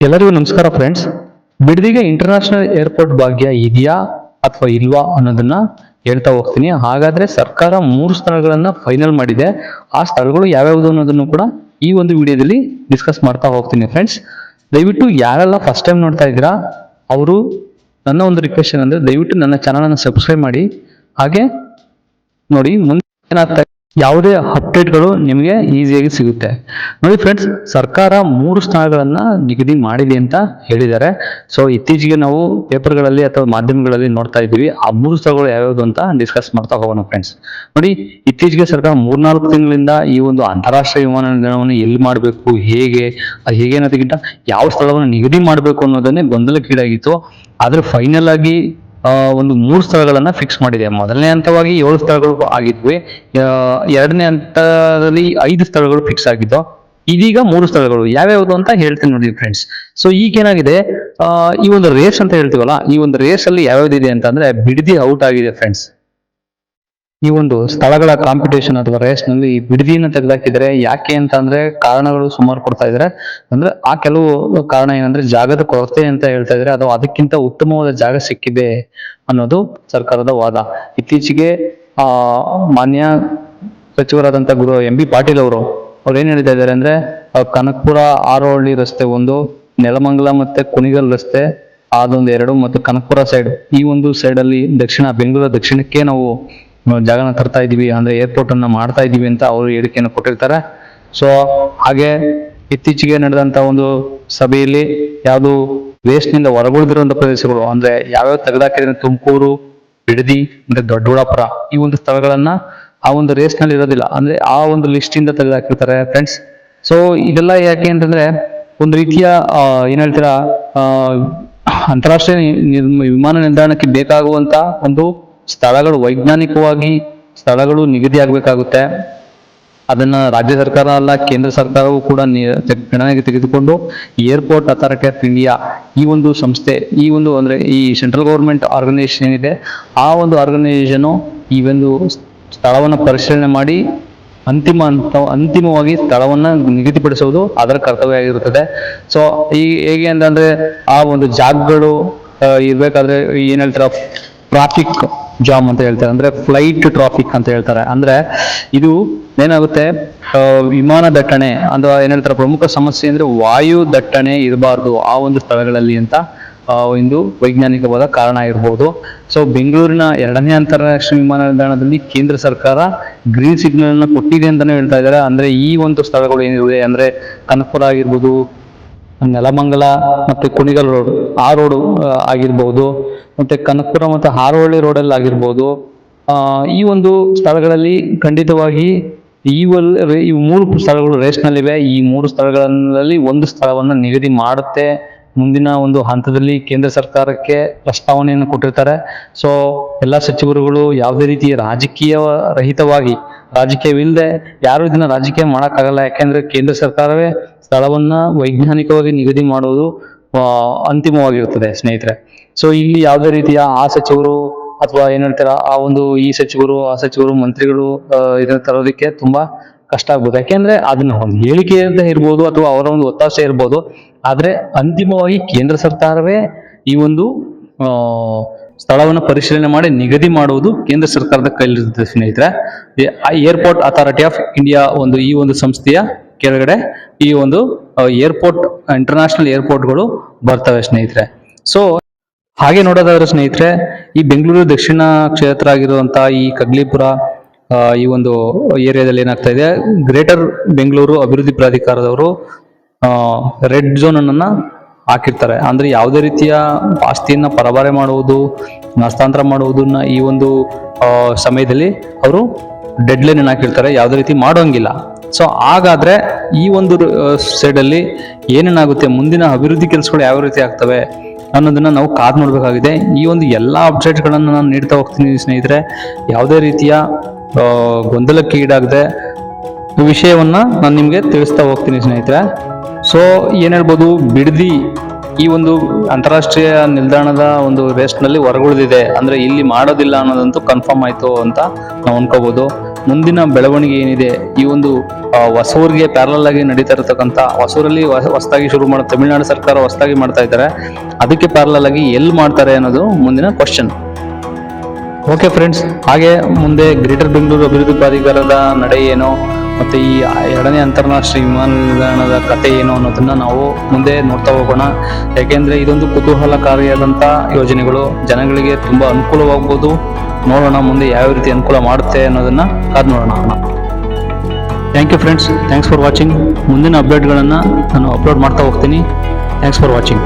ಎಲ್ಲರಿಗೂ ನಮಸ್ಕಾರ friends ಬಿಡದಿಗೆ international airport ಭಾಗ್ಯ ಇದೆಯಾ ಅಥವಾ ಇಲ್ವಾ ಅನ್ನೋದನ್ನ ಹೇಳ್ತಾ ಹೋಗ್ತೀನಿ. ಹಾಗಾದ್ರೆ ಸರ್ಕಾರ ಮೂರು ಸ್ಥಳಗಳನ್ನ ಫೈನಲ್ ಮಾಡಿದೆ. ಆ ಸ್ಥಳಗಳು ಯಾವ್ಯಾವುದು ಅನ್ನೋದನ್ನು ಕೂಡ ಈ ಒಂದು ವಿಡಿಯೋದಲ್ಲಿ ಡಿಸ್ಕಸ್ ಮಾಡ್ತಾ ಹೋಗ್ತೀನಿ ಫ್ರೆಂಡ್ಸ್ ದಯವಿಟ್ಟು ಯಾರೆಲ್ಲ ಫಸ್ಟ್ ಟೈಮ್ ನೋಡ್ತಾ ಇದ್ದೀರಾ, ಅವರು ನನ್ನ ಒಂದು ರಿಕ್ವೆಸ್ಟ್ ಏನಂದ್ರೆ ದಯವಿಟ್ಟು ನನ್ನ ಚಾನಲನ್ನು ಸಬ್ಸ್ಕ್ರೈಬ್ ಮಾಡಿ. ಹಾಗೆ ನೋಡಿ, ಮುಂದೆ ಏನಾಗ್ತಾ ಯಾವುದೇ ಅಪ್ಡೇಟ್ಗಳು ನಿಮಗೆ ಈಸಿಯಾಗಿ ಸಿಗುತ್ತೆ. ನೋಡಿ ಫ್ರೆಂಡ್ಸ್ ಸರ್ಕಾರ ಮೂರು ಸ್ಥಾನಗಳನ್ನು ನಿಗದಿ ಮಾಡಿದೆ ಅಂತ ಹೇಳಿದ್ದಾರೆ. ಸೊ ಇತ್ತೀಚೆಗೆ ನಾವು ಪೇಪರ್ಗಳಲ್ಲಿ ಅಥವಾ ಮಾಧ್ಯಮಗಳಲ್ಲಿ ನೋಡ್ತಾ ಇದ್ದೀವಿ. ಆ ಮೂರು ಸ್ಥಳಗಳು ಯಾವ್ಯಾವುದು ಅಂತ ಡಿಸ್ಕಸ್ ಮಾಡ್ತಾ ಹೋಗೋಣ ಫ್ರೆಂಡ್ಸ್ ನೋಡಿ, ಇತ್ತೀಚೆಗೆ ಸರ್ಕಾರ ಮೂರ್ನಾಲ್ಕು ತಿಂಗಳಿಂದ ಈ ಒಂದು ಅಂತಾರಾಷ್ಟ್ರೀಯ ವಿಮಾನ ನಿಲ್ದಾಣವನ್ನು ಎಲ್ಲಿ ಮಾಡಬೇಕು, ಹೇಗೆ, ಅದು ಹೇಗೆ ಅನ್ನೋದಕ್ಕಿಂತ ಯಾವ ಸ್ಥಳವನ್ನು ನಿಗದಿ ಮಾಡಬೇಕು ಅನ್ನೋದನ್ನೇ ಗೊಂದಲಕ್ಕೀಡಾಗಿತ್ತು. ಆದ್ರೆ ಫೈನಲ್ ಆಗಿ ಒಂದು ಮೂರು ಸ್ಥಳಗಳನ್ನ ಫಿಕ್ಸ್ ಮಾಡಿದೆ. ಮೊದಲನೇ ಹಂತವಾಗಿ ಏಳು ಸ್ಥಳಗಳು ಆಗಿದ್ವಿ. ಎರಡನೇ ಹಂತದಲ್ಲಿ ಐದು ಸ್ಥಳಗಳು ಫಿಕ್ಸ್ ಆಗಿದ್ದು ಇದೀಗ ಮೂರು ಸ್ಥಳಗಳು. ಯಾವ್ಯಾವುದು ಅಂತ ಹೇಳ್ತೀನಿ ನೋಡಿ ಫ್ರೆಂಡ್ಸ್ ಸೊ ಈಗೇನಾಗಿದೆ ಈ ಒಂದು ರೇಸ್ ಅಂತ ಹೇಳ್ತೀವಲ್ಲ, ಈ ಒಂದು ರೇಸ್ ಅಲ್ಲಿ ಯಾವ್ಯಾವ್ದಿದೆ ಅಂತಂದ್ರೆ ಬಿಡದಿ ಔಟ್ ಆಗಿದೆ ಫ್ರೆಂಡ್ಸ್ ಈ ಒಂದು ಸ್ಥಳಗಳ ಕಾಂಪಿಟೇಷನ್ ಅಥವಾ ರೇಸ್ನಲ್ಲಿ ಬಿಡದಿನ ತೆಗೆದಾಕಿದ್ರೆ ಯಾಕೆ ಅಂತ ಅಂದ್ರೆ ಕಾರಣಗಳು ಸುಮಾರು ಕೊಡ್ತಾ ಇದ್ರೆ. ಅಂದ್ರೆ ಆ ಕೆಲವು ಕಾರಣ ಏನಂದ್ರೆ ಜಾಗದ ಕೊರತೆ ಅಂತ ಹೇಳ್ತಾ ಇದ್ರೆ. ಅಥವಾ ಅದಕ್ಕಿಂತ ಉತ್ತಮವಾದ ಜಾಗ ಸಿಕ್ಕಿದೆ ಅನ್ನೋದು ಸರ್ಕಾರದ ವಾದ. ಇತ್ತೀಚೆಗೆ, ಆ, ಮಾನ್ಯ ಸಚಿವರಾದಂತ ಗುರು ಎಂ ಬಿ ಪಾಟೀಲ್ ಅವರು, ಅವ್ರು ಏನ್ ಹೇಳ್ತಾ ಇದ್ದಾರೆ ಅಂದ್ರೆ ಕನಕಪುರ ಆರೋಹಳ್ಳಿ ರಸ್ತೆ ಒಂದು, ನೆಲಮಂಗಲ ಮತ್ತೆ ಕುಣಿಗಲ್ ರಸ್ತೆ, ಅದೊಂದು ಎರಡು ಮತ್ತು ಕನಕಪುರ ಸೈಡ್ ಈ ಒಂದು ಸೈಡ್ ಅಲ್ಲಿ ದಕ್ಷಿಣ, ಬೆಂಗಳೂರು ದಕ್ಷಿಣಕ್ಕೆ ನಾವು ಜಾಗನ ತರ್ತಾ ಇದೀವಿ, ಅಂದ್ರೆ ಏರ್ಪೋರ್ಟ್ ಅನ್ನ ಮಾಡ್ತಾ ಇದೀವಿ ಅಂತ ಅವರು ಹೇಳಿಕೆಯನ್ನು ಕೊಟ್ಟಿರ್ತಾರೆ. ಸೊ ಹಾಗೆ ಇತ್ತೀಚೆಗೆ ನಡೆದಂತ ಒಂದು ಸಭೆಯಲ್ಲಿ ಯಾವುದು ವೇಸ್ಟ್ನಿಂದ ಹೊರಗುಳಿದಿರುವಂತ ಪ್ರದೇಶಗಳು, ಅಂದ್ರೆ ಯಾವ್ಯಾವ ತೆಗೆದಾಕಿದ್ರೆ ತುಮಕೂರು, ಬಿಡದಿ, ಅಂದ್ರೆ ದೊಡ್ಡಬಳ್ಳಾಪುರ ಈ ಒಂದು ಸ್ಥಳಗಳನ್ನ ಆ ಒಂದು ರೇಸ್ನಲ್ಲಿ ಇರೋದಿಲ್ಲ. ಅಂದ್ರೆ ಆ ಒಂದು ಲಿಸ್ಟ್ ಇಂದ ತೆಗೆದಾಕಿರ್ತಾರೆ ಫ್ರೆಂಡ್ಸ್ ಸೊ ಇದೆಲ್ಲ ಯಾಕೆ ಅಂತಂದ್ರೆ ಒಂದು ರೀತಿಯ ಏನು ಹೇಳ್ತೀರಾ ಅಂತಾರಾಷ್ಟ್ರೀಯ ವಿಮಾನ ನಿಲ್ದಾಣಕ್ಕೆ ಬೇಕಾಗುವಂತ ಒಂದು ಸ್ಥಳಗಳು ವೈಜ್ಞಾನಿಕವಾಗಿ ಸ್ಥಳಗಳು ನಿಗದಿ ಆಗಬೇಕಾಗುತ್ತೆ. ಅದನ್ನ ರಾಜ್ಯ ಸರ್ಕಾರ ಅಲ್ಲ, ಕೇಂದ್ರ ಸರ್ಕಾರವು ಕೂಡ ಗಣನೆಗೆ ತೆಗೆದುಕೊಂಡು ಏರ್ಪೋರ್ಟ್ ಅಥಾರಿಟಿ ಆಫ್ ಇಂಡಿಯಾ ಈ ಒಂದು ಸಂಸ್ಥೆ, ಈ ಒಂದು ಅಂದ್ರೆ ಈ ಸೆಂಟ್ರಲ್ ಗೌರ್ಮೆಂಟ್ ಆರ್ಗನೈಸೇಷನ್ ಏನಿದೆ, ಆ ಒಂದು ಆರ್ಗನೈಸೇಷನ್ ಈ ಒಂದು ಸ್ಥಳವನ್ನು ಪರಿಶೀಲನೆ ಮಾಡಿ ಅಂತಿಮ ಹಂತ ಅಂತಿಮವಾಗಿ ಸ್ಥಳವನ್ನ ನಿಗದಿಪಡಿಸುವುದು ಅದರ ಕರ್ತವ್ಯ ಆಗಿರುತ್ತದೆ. ಸೊ ಈ ಹೇಗೆ ಅಂತಂದ್ರೆ ಆ ಒಂದು ಜಾಗಗಳು ಇರ್ಬೇಕಾದ್ರೆ ಏನ್ ಹೇಳ್ತಾರೆ ಟ್ರಾಫಿಕ್ ಜಾಮ್ ಅಂತ ಹೇಳ್ತಾರೆ. ಅಂದ್ರೆ ಫ್ಲೈಟ್ ಟ್ರಾಫಿಕ್ ಅಂತ ಹೇಳ್ತಾರೆ. ಅಂದ್ರೆ ಇದು ಏನಾಗುತ್ತೆ? ವಿಮಾನ ದಟ್ಟಣೆ ಅಥವಾ ಏನ್ ಹೇಳ್ತಾರೆ, ಪ್ರಮುಖ ಸಮಸ್ಯೆ ಅಂದ್ರೆ ವಾಯು ದಟ್ಟಣೆ ಇರಬಾರ್ದು ಆ ಒಂದು ಸ್ಥಳಗಳಲ್ಲಿ ಅಂತ ಒಂದು ವೈಜ್ಞಾನಿಕವಾದ ಕಾರಣ ಇರಬಹುದು ಸೊ ಬೆಂಗಳೂರಿನ ಎರಡನೇ ಅಂತಾರಾಷ್ಟ್ರೀಯ ವಿಮಾನ ನಿಲ್ದಾಣದಲ್ಲಿ ಕೇಂದ್ರ ಸರ್ಕಾರ ಗ್ರೀನ್ ಸಿಗ್ನಲ್ನ ಕೊಟ್ಟಿದೆ ಅಂತಾನೆ ಹೇಳ್ತಾ ಇದ್ದಾರೆ. ಅಂದ್ರೆ ಈ ಒಂದು ಸ್ಥಳಗಳು ಏನಿದೆ ಅಂದ್ರೆ ಕನಕಪುರ ಆಗಿರ್ಬೋದು ನೆಲಮಂಗಲ ಮತ್ತು ಕುಣಿಗಲ್ ರೋಡ್, ಆ ರೋಡ್ ಆಗಿರ್ಬೋದು, ಮತ್ತು ಕನಕಪುರ ಮತ್ತು ಹಾರೋಹಳ್ಳಿ ರೋಡಲ್ಲಿ ಆಗಿರ್ಬೋದು ಈ ಒಂದು ಸ್ಥಳಗಳಲ್ಲಿ ಖಂಡಿತವಾಗಿ ಈ ಈ ಮೂರು ಸ್ಥಳಗಳು ರೇಸ್ನಲ್ಲಿವೆ ಈ ಮೂರು ಸ್ಥಳಗಳಲ್ಲಿ ಒಂದು ಸ್ಥಳವನ್ನು ನಿಗದಿ ಮಾಡುತ್ತೆ. ಮುಂದಿನ ಒಂದು ಹಂತದಲ್ಲಿ ಕೇಂದ್ರ ಸರ್ಕಾರಕ್ಕೆ ಪ್ರಸ್ತಾವನೆಯನ್ನು ಕೊಟ್ಟಿರ್ತಾರೆ. ಸೊ ಎಲ್ಲ ಸಚಿವರುಗಳು ಯಾವುದೇ ರೀತಿಯ ರಾಜಕೀಯ ರಹಿತವಾಗಿ ರಾಜಕೀಯವಿಲ್ಲದೆ ಯಾರು ಇದನ್ನ ರಾಜಕೀಯ ಮಾಡೋಕ್ಕಾಗಲ್ಲ. ಯಾಕೆಂದ್ರೆ ಕೇಂದ್ರ ಸರ್ಕಾರವೇ ಸ್ಥಳವನ್ನ ವೈಜ್ಞಾನಿಕವಾಗಿ ನಿಗದಿ ಮಾಡುವುದು ಅಂತಿಮವಾಗಿರುತ್ತದೆ ಸ್ನೇಹಿತರೆ. ಸೊ ಇಲ್ಲಿ ಯಾವುದೇ ರೀತಿಯ ಆ ಸಚಿವರು ಅಥವಾ ಏನ್ ಹೇಳ್ತಾರ, ಆ ಒಂದು ಈ ಸಚಿವರು, ಆ ಸಚಿವರು, ಮಂತ್ರಿಗಳು ಇದನ್ನ ತರೋದಕ್ಕೆ ತುಂಬಾ ಕಷ್ಟ ಆಗ್ಬೋದು. ಯಾಕೆಂದ್ರೆ ಅದನ್ನ ಒಂದು ಹೇಳಿಕೆ ಅಂತ ಇರ್ಬೋದು ಅಥವಾ ಅವರ ಒಂದು ಒತ್ತಾಸೆ ಇರ್ಬೋದು. ಆದ್ರೆ ಅಂತಿಮವಾಗಿ ಕೇಂದ್ರ ಸರ್ಕಾರವೇ ಈ ಒಂದು ಸ್ಥಳವನ್ನು ಪರಿಶೀಲನೆ ಮಾಡಿ ನಿಗದಿ ಮಾಡುವುದು ಕೇಂದ್ರ ಸರ್ಕಾರದ ಕೈಲಿರುತ್ತೆ ಸ್ನೇಹಿತರೆ. ಏರ್ಪೋರ್ಟ್ ಅಥಾರಿಟಿ ಆಫ್ ಇಂಡಿಯಾ ಒಂದು ಈ ಒಂದು ಸಂಸ್ಥೆಯ ಕೆಳಗಡೆ ಈ ಒಂದು ಏರ್ಪೋರ್ಟ್ ಇಂಟರ್ನ್ಯಾಷನಲ್ ಏರ್ಪೋರ್ಟ್ಗಳು ಬರ್ತವೆ ಸ್ನೇಹಿತರೆ. ಸೊ ಹಾಗೆ ನೋಡೋದಾದ್ರೆ ಸ್ನೇಹಿತರೆ, ಈ ಬೆಂಗಳೂರು ದಕ್ಷಿಣ ಕ್ಷೇತ್ರ ಆಗಿರುವಂತಹ ಈ ಕಗ್ಲಿಪುರ ಈ ಒಂದು ಏರಿಯಾದಲ್ಲಿ ಏನಾಗ್ತಾ ಇದೆ ಗ್ರೇಟರ್ ಬೆಂಗಳೂರು ಅಭಿವೃದ್ಧಿ ಪ್ರಾಧಿಕಾರದವರು ರೆಡ್ ಝೋನ್ ಅನ್ನ ಹಾಕಿರ್ತಾರೆ. ಅಂದ್ರೆ ಯಾವುದೇ ರೀತಿಯ ಆಸ್ತಿಯನ್ನ ಪರಭಾರೆ ಮಾಡುವುದು, ಹಸ್ತಾಂತರ ಮಾಡುವುದನ್ನ ಈ ಒಂದು ಸಮಯದಲ್ಲಿ ಅವರು ಡೆಡ್ ಲೈನ್ ಹಾಕಿರ್ತಾರೆ. ಯಾವುದೇ ರೀತಿ ಮಾಡೋಂಗಿಲ್ಲ. ಸೊ ಹಾಗಾದ್ರೆ ಈ ಒಂದು ಸೈಡಲ್ಲಿ ಏನೇನಾಗುತ್ತೆ, ಮುಂದಿನ ಅಭಿವೃದ್ಧಿ ಕೆಲಸಗಳು ಯಾವ ರೀತಿ ಆಗ್ತವೆ ಅನ್ನೋದನ್ನ ನಾವು ಕಾದ್ ನೋಡ್ಬೇಕಾಗಿದೆ. ಈ ಒಂದು ಎಲ್ಲಾ ಅಪ್ಡೇಟ್ಗಳನ್ನು ನಾನು ನೀಡ್ತಾ ಹೋಗ್ತೀನಿ ಸ್ನೇಹಿತರೆ. ಯಾವುದೇ ರೀತಿಯ ಗೊಂದಲಕ್ಕೆ ಈಡಾಗದೆ ವಿಷಯವನ್ನ ನಾನು ನಿಮಗೆ ತಿಳಿಸ್ತಾ ಹೋಗ್ತೀನಿ ಸ್ನೇಹಿತರೆ. ಸೊ ಏನ್ ಹೇಳ್ಬೋದು, ಬಿಡದಿ ಈ ಒಂದು ಅಂತಾರಾಷ್ಟ್ರೀಯ ನಿಲ್ದಾಣದ ಒಂದು ರೇಸ್ನಲ್ಲಿ ಹೊರಗುಳಿದಿದೆ. ಅಂದ್ರೆ ಇಲ್ಲಿ ಮಾಡೋದಿಲ್ಲ ಅನ್ನೋದಂತೂ ಕನ್ಫರ್ಮ್ ಆಯ್ತು ಅಂತ ನಾವು ಅನ್ಕೋಬಹುದು ಮುಂದಿನ ಬೆಳವಣಿಗೆ ಏನಿದೆ? ಈ ಒಂದು ಹೊಸೂರಿಗೆ ಪ್ಯಾರಲಲ್ ಆಗಿ ನಡೀತಾ ಇರತಕ್ಕಂಥ ಹೊಸೂರಲ್ಲಿ ಹೊಸ- ಹೊಸದಾಗಿ ಶುರು ಮಾಡೋ, ತಮಿಳುನಾಡು ಸರ್ಕಾರ ಹೊಸದಾಗಿ ಮಾಡ್ತಾ ಇದ್ದಾರೆ. ಅದಕ್ಕೆ ಪ್ಯಾರಲಲ್ ಆಗಿ ಎಲ್ಲಿ ಮಾಡ್ತಾರೆ ಅನ್ನೋದು ಮುಂದಿನ ಕ್ವಶನ್ ಓಕೆ ಫ್ರೆಂಡ್ಸ್ ಹಾಗೆ ಮುಂದೆ ಗ್ರೇಟರ್ ಬೆಂಗಳೂರು ಅಭಿವೃದ್ಧಿ ಪ್ರಾಧಿಕಾರದ ನಡೆ ಏನು? ಮತ್ತೆ ಈ ಎರಡನೇ ಅಂತಾರಾಷ್ಟ್ರೀಯ ವಿಮಾನ ನಿಲ್ದಾಣದ ಕತೆ ಏನು ಅನ್ನೋದನ್ನ ನಾವು ಮುಂದೆ ನೋಡ್ತಾ ಹೋಗೋಣ. ಯಾಕೆಂದ್ರೆ ಇದೊಂದು ಕುತೂಹಲಕಾರಿಯಾದಂಥ ಯೋಜನೆಗಳು. ಜನಗಳಿಗೆ ತುಂಬಾ ಅನುಕೂಲವಾಗ್ಬೋದು. ನೋಡೋಣ ಮುಂದೆ ಯಾವ ರೀತಿ ಅನುಕೂಲ ಮಾಡುತ್ತೆ ಅನ್ನೋದನ್ನ ಕಾದ್ ನೋಡೋಣ. Thank you friends thanks for watching ಮುಂದಿನ ಅಪ್ಡೇಟ್ಗಳನ್ನು ನಾನು ಅಪ್ಲೋಡ್ ಮಾಡ್ತಾ ಹೋಗ್ತೀನಿ. Thanks for watching